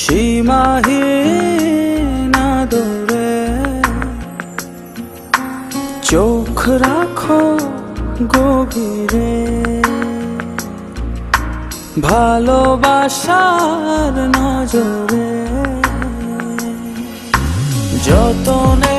সীমাহীন দূরে চোখ রাখো গভীরে। ভালোবাসার নজরে যতনে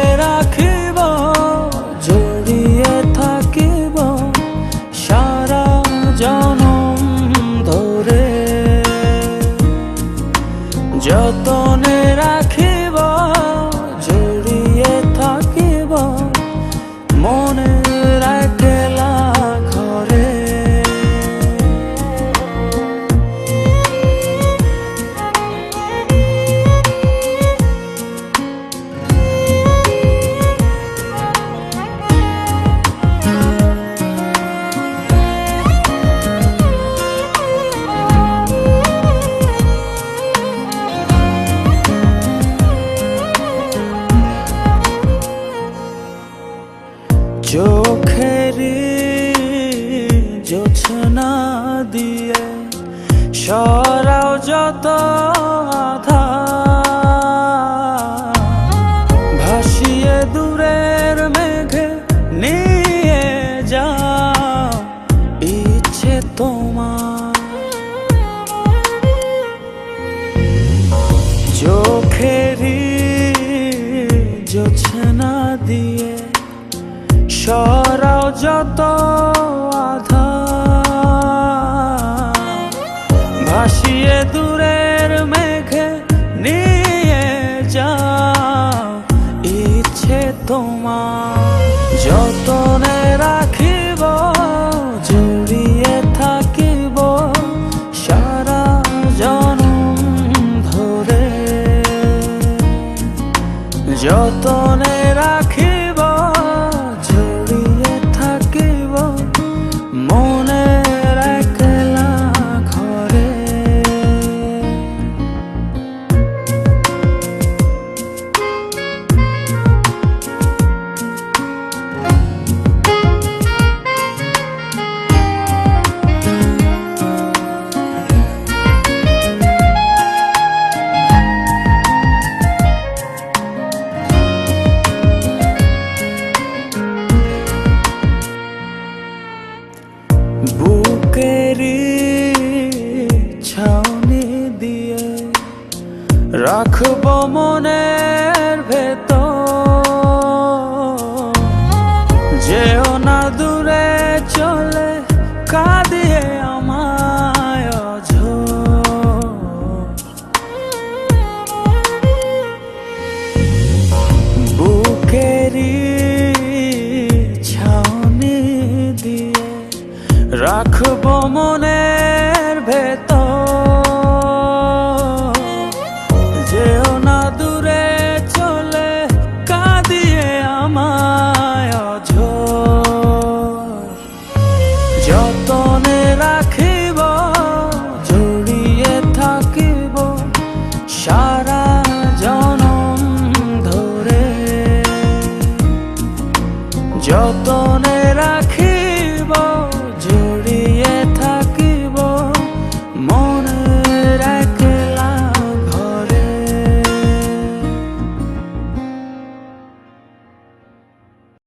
জোছনা দিয়ে সরাও যত আধা। ভাসিয়ে দূরের মেঘে নিয়ে যাও ইচ্ছে তোমার। চোখেরি জোছনা দিয়ে সরাও যত দূরের মেঘে নিয়ে যাও ইচ্ছে তোমার। যতনে রাখিব, জড়িয়ে থাকিব সারা জনম ধরে। যতনে রাখি বুকের ছাউনি দিয়ে রাখব মনে yo todo